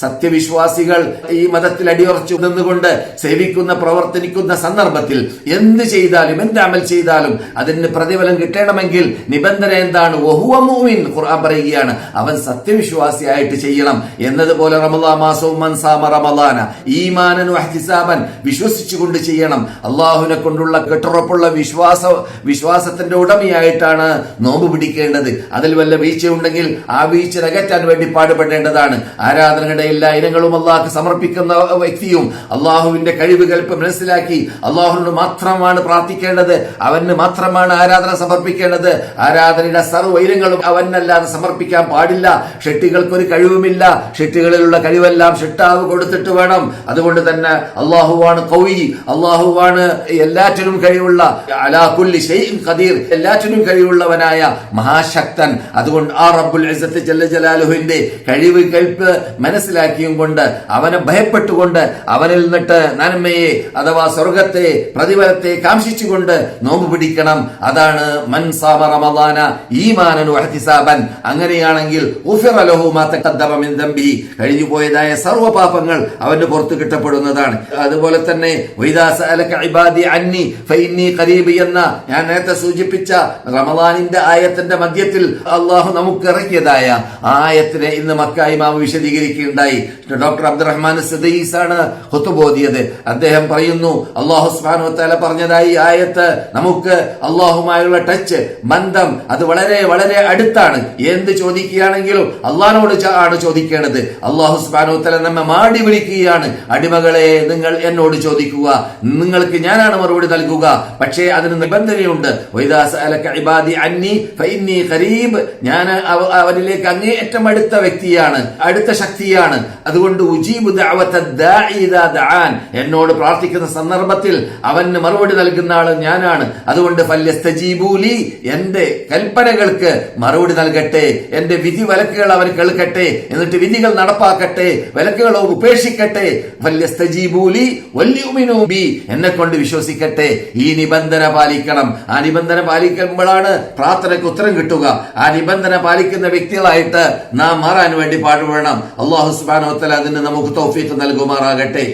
സത്യവിശ്വാസികൾ ഈ മതത്തിൽ അടിയുറച്ചു നിന്നുകൊണ്ട് സേവിക്കുന്ന പ്രവർത്തിക്കുന്ന സന്ദർഭത്തിൽ എന്ത് ചെയ്താലും എന്ത് അമൽ ചെയ്താലും അതിന് പ്രതിഫലം കിട്ടണമെങ്കിൽ നിബന്ധന എന്താണ്? ഖുർആൻ പറയുകയാണ്. അവൻ സത്യവിശ്വാസിയായിട്ട് ചെയ്യണം. എന്നതുപോലെ റമദാ മാസവും ഈമാനൻ വഹ്തിസാബൻ വിശ്വസിച്ചുകൊണ്ട് ചെയ്യണം. അള്ളാഹുവിനെ കൊണ്ടുള്ള കെട്ടുറപ്പുള്ള വിശ്വാസ വിശ്വാസത്തിന്റെ ഉടമയായിട്ടാണ് നോമ്പ് പിടിക്കേണ്ടത്. അതിൽ വല്ല വീഴ്ചയുണ്ടെങ്കിൽ ആ വീഴ്ച അകറ്റാൻ വേണ്ടി പാടുപെടേണ്ടതാണ്. ആരാധനകളുടെ എല്ലാ ഇനങ്ങളും അള്ളാഹ് സമർപ്പിക്കുന്ന വ്യക്തിയും അള്ളാഹുവിന്റെ കഴിവുകൾ കൽപ്പ് മനസ്സിലാക്കി അള്ളാഹുവിനോട് മാത്രമാണ് പ്രാർത്ഥിക്കേണ്ടത് അവന് മാത്രമാണ് ആരാധന സമർപ്പിക്കേണ്ടത്. ആരാധനയുടെ സർവ ഇനങ്ങളും അവനല്ലാതെ സമർപ്പിക്കാൻ പാടില്ല. ഷെട്ടികൾക്കൊരു കഴിവുമില്ല. ഷെട്ടികളിലുള്ള കഴിവെല്ലാം ഷെട്ടാവ് കൊടുത്തിട്ട് വേണം. അതുകൊണ്ട് തന്നെ അള്ളാഹുവാണ് കൗയി അള്ളാഹുവാണ് എല്ലാറ്റിനും കഴിവുള്ള അലാഖുല്ലി ഷെയ്ഖ് ഖദീർ. എല്ലാറ്റിനും കഴിവുള്ളവനായ മഹാശക്തൻ. അതുകൊണ്ട് ആ റബ്ബുൽ ഇസ്സത്ത് ജല്ല ജലാലുഹിന്റെ കഴിവ് കൽപ്പ് മനസ്സിലാക്കിയും കൊണ്ട് അവനെ ഭയപ്പെട്ടുകൊണ്ട് അവനിൽ നിന്നിട്ട് നന്മയെ അഥവാ സ്വർഗത്തെ പ്രതിഫലത്തെ കാംക്ഷിച്ചുകൊണ്ട് നോമ്പ് പിടിക്കണം. അതാണ് മൻസാമ റമദാന അങ്ങനെയാണെങ്കിൽ കഴിഞ്ഞു പോയതായ സർവ പാപങ്ങൾ അവന്റെ പുറത്ത് കിട്ടപ്പെടുന്നതാണ്. അതുപോലെ തന്നെ എന്ന ഞാൻ നേരത്തെ സൂചിപ്പിച്ച റമദാനിന്റെ ആയത്തിന്റെ മധ്യത്തിൽ അള്ളാഹു നമുക്ക് ഇറക്കിയതായ ആയത്തിനെ ഇന്ന് മക്കായി ഇമാം വിശദീകരിക്കുകയുണ്ടായി. ഡോക്ടർ അബ്ദുറഹ്മാൻ സദീസ് ആണ് ഹുത്തുബോധിയത്. അദ്ദേഹം പറയുന്നു അള്ളാഹു വതആല പറഞ്ഞതായി ആയത്ത് നമുക്ക് അള്ളാഹുമായുള്ള ടച്ച് ബന്ധം അത് വളരെ വളരെ അടുത്താണ്. എന്ത് ചോദിക്കുകയാണെങ്കിലും അള്ളാഹിനോട് ആണ് ചോദിക്കേണ്ടത്. അള്ളാഹു വതആല നമ്മെ മാടി വിളിക്കുകയാണ്. അടിമകളെ നിങ്ങൾ എന്നോട് ചോദിക്കുക. നിങ്ങൾക്ക് ഞാനാണ് മറുപടി നൽകുക. പക്ഷേ അതിന് നിബന്ധനയുണ്ട്. ഞാൻ അവരിലേക്ക് അങ്ങേയറ്റം അടുത്ത വ്യക്തിയാണ്. അടുത്ത ശക്തിയാണ്. അതുകൊണ്ട് ഉജീബ് എന്നോട് പ്രാർത്ഥിക്കുന്ന സന്ദർഭത്തിൽ അവന് മറുപടി നൽകുന്ന ആൾ ഞാനാണ്. അതുകൊണ്ട് ഫല്യസ്തജീബൂലി എന്റെ കൽപ്പനകൾക്ക് മറുപടി നൽകട്ടെ. എന്റെ വിധി വിലക്കുകൾ അവർ കേൾക്കട്ടെ. എന്നിട്ട് വിധികൾ നടപ്പാക്കട്ടെ. വിലക്കുകൾ ഉപേക്ഷിക്കട്ടെ. ഫല്യസ്തജീബൂലി വല്യുമിനൂ ബി എന്നെ കൊണ്ട് വിശ്വസിക്കട്ടെ. ഈ നിബന്ധന പാലിക്കണം. ആ നിബന്ധന പാലിക്കുമ്പോഴാണ് പ്രാർത്ഥനയ്ക്ക് ഉത്തരം കിട്ടുക. ആ നിബന്ധന പാലിക്കുന്ന വ്യക്തികളായിട്ട് നാം മാറാൻ വേണ്ടി പാടുപെടണം. അള്ളാഹു സുബാനോത്തല അതിന് നമുക്ക് തൗഫീഖ് നൽകുമാറാകട്ടെ.